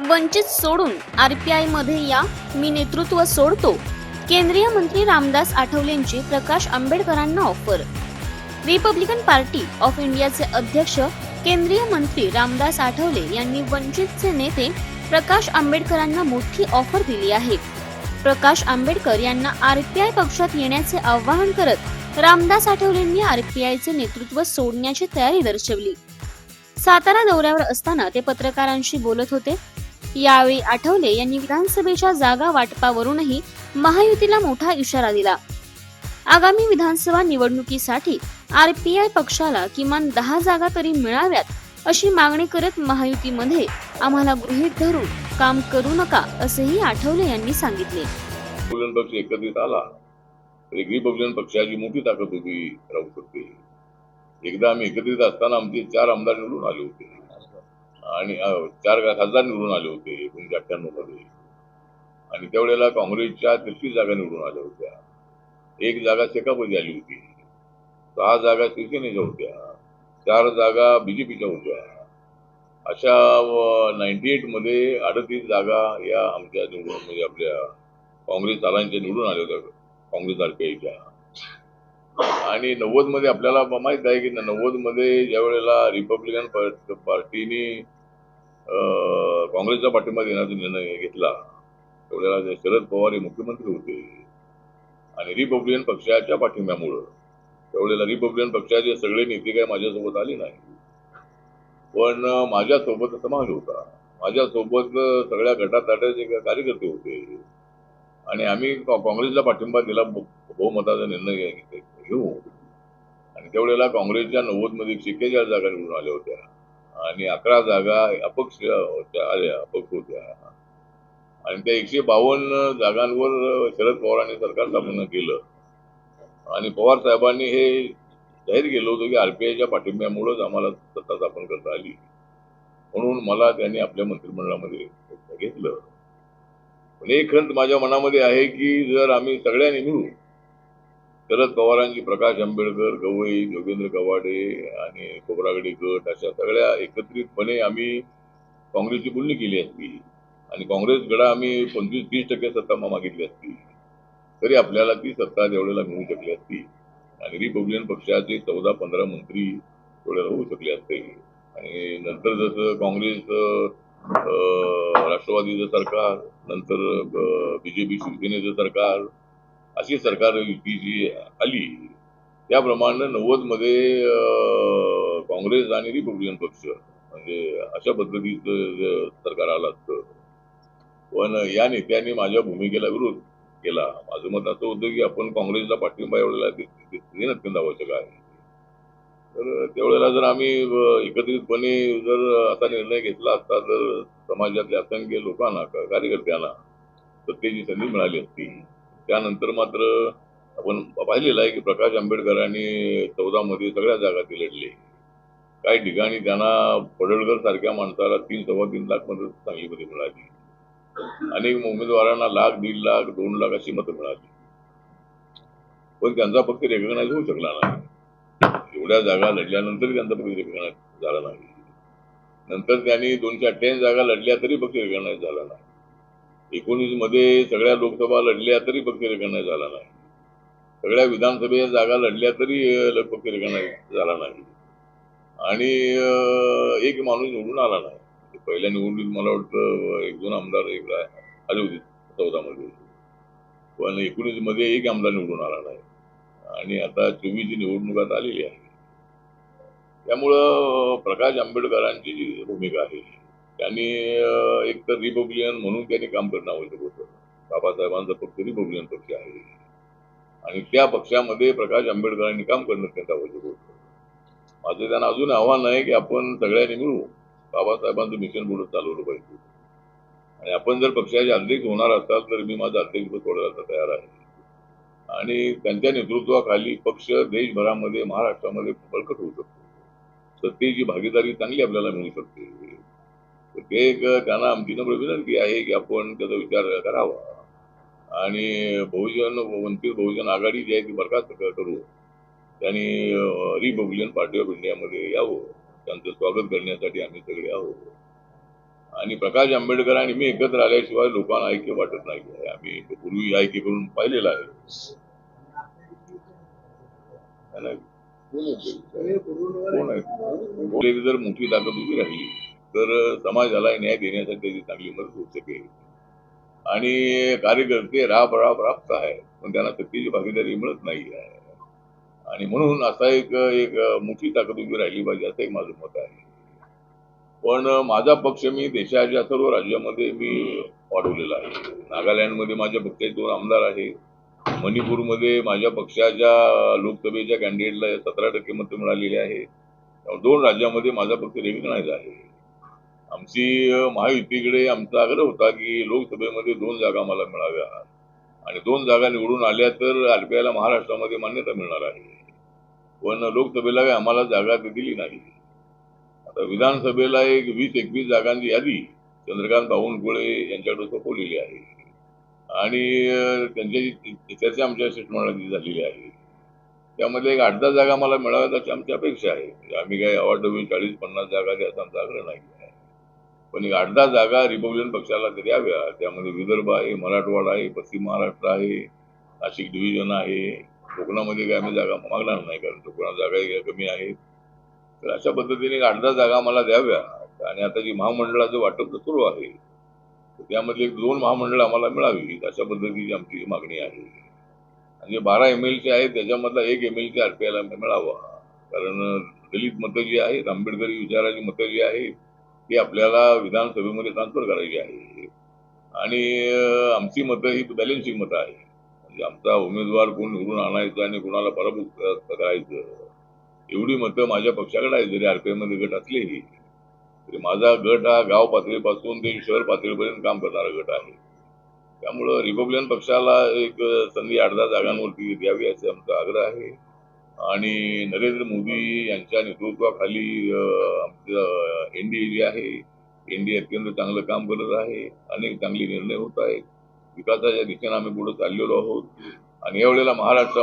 वंचित सोडून आरपीआयमध्ये या मी नेतृत्व सोडतो. केंद्रीय मंत्री रामदास आठवलेंची प्रकाश आंबेडकरांना ऑफर रिपब्लिकन पार्टी ऑफ इंडियाचे अध्यक्ष केंद्रीय मंत्री रामदास आठवले यांनी वंचितचे नेते प्रकाश आंबेडकरांना मोठी ऑफर दिली आहे. प्रकाश आंबेडकर यांना आरपीआय पक्षात येण्याचे आवाहन करत रामदास आठवलेंनी आरपीआयचे नेतृत्व सोडण्याची तयारी दर्शवली. सातारा दौऱ्यावर असताना ते पत्रकारांशी बोलत होते. यावेळी आठवले यांनी विधानसभेच्या जागा वाटपावरूनही महायुतीला मोठा इशारा दिला. आगामी विधानसभा निवडणुकीसाठी आरपीआय पक्षाला किमान दहा जागा तरी मिळाव्यात अशी मागणी करत महायुतीमध्ये आम्हाला गृहीत धरून काम करू नका असेही आठवले यांनी सांगितले. पक्ष एकत्रित आला रिपब्लिकन पक्षाची मोठी ताकद होती राहू शकते एकदा आम्ही एकत्रित असताना आमचे चार आमदार निवडून आले होते. आणि चार खासदार निवडून आले होते एकोणीशे अठ्ठ्याण्णवमध्ये. आणि त्यावेळेला काँग्रेसच्या तेहतीस जागा निवडून आल्या होत्या. एक जागा शेकापची आली होती. सहा जागा शिवसेनेच्या होत्या. चार जागा बीजेपीच्या होत्या. अशा नाईन्टी एटमध्ये अडतीस जागा या आमच्या निवडून म्हणजे आपल्या काँग्रेस दलांच्या निवडून आल्या होत्या काँग्रेस आरपीआयच्या आणि नव्वदमध्ये आपल्याला माहीत माहीत आहे की नव्वदमध्ये ज्या वेळेला रिपब्लिकन पार्टीने काँग्रेसच्या काँग्रेसचा पाठिंबा देण्याचा निर्णय घेतला त्यावेळेला शरद पवार हे मुख्यमंत्री होते आणि रिपब्लिकन पक्षाच्या पाठिंब्यामुळं त्यावेळेला रिपब्लिकन पक्षाचे सगळे नेते काय माझ्यासोबत आले नाही. पण माझ्यासोबत समाज होता. माझ्यासोबत सगळ्या गटातटाचे कार्यकर्ते होते. आणि आम्ही काँग्रेसला पाठिंबा दिला बहुमताचा निर्णय घेऊ आणि त्यावेळेला काँग्रेसच्या नव्वदमध्ये एक्केचाळीस जागा निवडून आल्या होत्या. आणि अकरा जागा अपक्ष होत्या आल्या अपक्ष होत्या. आणि त्या एकशे बावन्न जागांवर शरद पवारांनी सरकार स्थापन केलं. आणि पवार साहेबांनी हे जाहीर केलं होतं की आरपीआयच्या पाठिंब्यामुळेच आम्हाला सत्ता स्थापन करता आली. म्हणून मला त्यांनी आपल्या मंत्रिमंडळामध्ये घेतलं. पण एक खंत माझ्या मनामध्ये आहे की जर आम्ही सगळ्यांनी मिळू शरद पवारांची प्रकाश आंबेडकर गवई जोगेंद्र कवाडे आणि खोबरागडे गट अशा सगळ्या एकत्रितपणे आम्ही काँग्रेसची बोलणी केली असती. आणि काँग्रेस गडा आम्ही पंचवीस तीस टक्के सत्ता मागितली असती. तरी आपल्याला ती सत्ता त्यावेळेला मिळू शकली असती. आणि रिपब्लिकन पक्षाचे चौदा पंधरा मंत्री त्यावेळेला होऊ शकले असते. आणि नंतर जसं काँग्रेस राष्ट्रवादीचं सरकार नंतर बीजेपी शिवसेनेचं सरकार अशी सरकार युती जी आली. त्याप्रमाणे नव्वदमध्ये अं, काँग्रेस आणि रिपब्लिकन पक्ष म्हणजे अशा पद्धतीचं सरकार आलं असतं. पण या नेत्यांनी माझ्या भूमिकेला विरोध केला. माझं मत असं होतं की आपण काँग्रेसला पाठिंबा एवढ्याला देणं अत्यंत आवश्यक आहे. तर त्यावेळेला जर आम्ही एकत्रितपणे जर असा निर्णय घेतला असता तर समाजातल्या असंख्य लोकांना कार्यकर्त्यांना सत्तेची संधी मिळाली असती. त्यानंतर मात्र आपण पाहिलेलं आहे की प्रकाश आंबेडकरांनी चौदा मध्ये सगळ्या जागा ते लढले. काही ठिकाणी त्यांना पडळकर सारख्या माणसाला तीन सव्वा तीन लाख मतं चांगली मिळाली. अनेक उमेदवारांना लाख दीड लाख दोन लाख अशी मतं मिळाली. पण त्यांचा पक्ष रेकग्नाइज होऊ शकला नाही. एवढ्या जागा लढल्यानंतर त्यांचा पक्ष रेकग्नाइज झाला नाही. नंतर त्यांनी दोनशे अठ्ठ्याऐंशी जागा लढल्या तरी पक्ष रेकग्नाइज झाला नाही. एकोणीसमध्ये सगळ्या लोकसभा लढल्या तरी पक्ष रेकग्नाइज झाला नाही. सगळ्या विधानसभेच्या जागा लढल्या तरी अं, पक्ष झाला नाही. आणि एक माणूस निवडून आला नाही. पहिल्या निवडणुकीत मला वाटतं एक दोन आमदार एक आले होते चौदा मध्ये पण एकोणीसमध्ये एक आमदार निवडून आला नाही. आणि आता चोवीसची निवडणूक आता आलेली आहे. त्यामुळं प्रकाश आंबेडकरांची जी भूमिका आहे त्यांनी एक तर रिपब्लिकन म्हणून त्यांनी काम करणं आवश्यक होतं. बाबासाहेबांचा पक्ष रिपब्लिकन पक्ष आहे. आणि त्या पक्षामध्ये प्रकाश आंबेडकरांनी काम करणं अत्यंत आवश्यक होतं. माझं त्यांना अजून आव्हान आहे की आपण सगळ्यांनी मिळू बाबासाहेबांचं मिशन पुढे चालवलं पाहिजे. आणि आपण जर पक्षाचे अध्यक्ष होणार असाल तर मी माझं अध्यक्षपद सोडायला तयार आहे. आणि त्यांच्या नेतृत्वाखाली पक्ष देशभरामध्ये महाराष्ट्रामध्ये बळकट होऊ शकतो. सत्तेची भागीदारी चांगली आपल्याला मिळू शकते. ते एक त्यांना आमची नम्र विनंती आहे की आपण त्याचा विचार करावा. आणि बहुजन वंचित बहुजन आघाडी जी आहे ती बरखास्त करू. त्यांनी रिपब्लिकन पार्टी ऑफ इंडियामध्ये यावं. त्यांचं स्वागत करण्यासाठी आम्ही सगळे आहोत. आणि प्रकाश आंबेडकर आणि मी एकत्र आल्याशिवाय लोकांना ऐक्य वाटत नाही. आम्ही पूर्वी ऐक्य करून पाहिलेलं आहे? कोण आहे? जर मोठी ताकद उभी राहिली तर समाजाला न्याय देण्यासाठी त्याची चांगली मदत होऊ शकेल. आणि कार्यकर्ते राब राब राबत आहे. पण त्यांना सत्तेची भागीदारी मिळत नाही आहे. आणि म्हणून असा एक एक मोठी ताकद उभी राहिली पाहिजे असं एक माझं मत आहे. पण माझा पक्ष मी देशाच्या सर्व राज्यामध्ये मी वाढवलेला आहे. नागालँडमध्ये माझ्या पक्षाचे दोन आमदार आहेत. मणिपूरमध्ये माझ्या पक्षाच्या लोकसभेच्या कॅन्डिडेटला सतरा टक्के मतं मिळालेली आहे दोन राज्यामध्ये माझा पक्ष रेकग्नाइज आहे. आमची महायुतीकडे आमचा आग्रह होता की लोकसभेमध्ये दोन जागा मला मिळाव्या. आणि दोन जागा निवडून आल्या तर आरपीआयला महाराष्ट्रामध्ये मान्यता मिळणार आहे. पण लोकसभेला काही आम्हाला जागा ते दिली नाही. आता विधानसभेला एक वीस एकवीस जागांची यादी चंद्रकांत बावनकुळे यांच्याकडे सोपवलेली आहे. आणि अ, त्यांच्याशी चर्चा आमच्या शिष्टमंडळाची झालेली आहे. त्यामध्ये एक आठ दहा जागा मला मिळाव्यात अशी आमची अपेक्षा आहे. आम्ही काही अवाढव्य चाळीस पन्नास जागा द्यायचा आमचा आग्रह नाही आहे. पण एक आठ जागा रिपब्लिकन पक्षाला द्याव्या त्यामध्ये विदर्भ आहे मराठवाडा आहे पश्चिम महाराष्ट्र आहे नाशिक डिव्हिजन आहे. कोकणामध्ये काही आम्ही जागा मागणार नाही कारण कोकणात जागा कमी आहेत तर अशा पद्धतीने एक आठ जागा मला द्याव्या. आणि आता जी महामंडळाचं वाटप सुरू आहे त्यामध्ये एक दोन महामंडळ आम्हाला मिळावी अशा पद्धतीची आमची मागणी आहे. आणि जे बारा एम एल सी आहेत त्याच्यामधला एक एम एल सी आरपीआयला मिळावा. कारण दलित मतं जी आहेत आंबेडकरी विचाराची मतं जी आहेत ती आपल्याला विधानसभेमध्ये ट्रान्सफर करायची आहे. आणि आमची मतं ही बॅलेन्सिंग मतं आहे म्हणजे आमचा उमेदवार कोण निवडून आणायचं आणि कोणाला पराभूत करायचं एवढी मतं माझ्या पक्षाकडे आहे जरी आरपीआयमध्ये गट असलेही तरी माझा गट हा गाव पातळीपासून ते शहर पातळीपर्यंत काम करणारा गट आहे. त्यामुळं रिपब्लिकन पक्षाला एक संधी अर्धा जागांवरती द्यावी असे आमचा आग्रह आहे. आणि नरेंद्र मोदी यांच्या नेतृत्वाखाली एनडीए जे आहे. एनडीए अत्यंत चांगलं काम करत आहे. अनेक चांगले निर्णय होत आहेत. विकासाच्या दिशेने आम्ही पुढे चाललेलो आहोत. आणि यावेळेला महाराष्ट्रामध्ये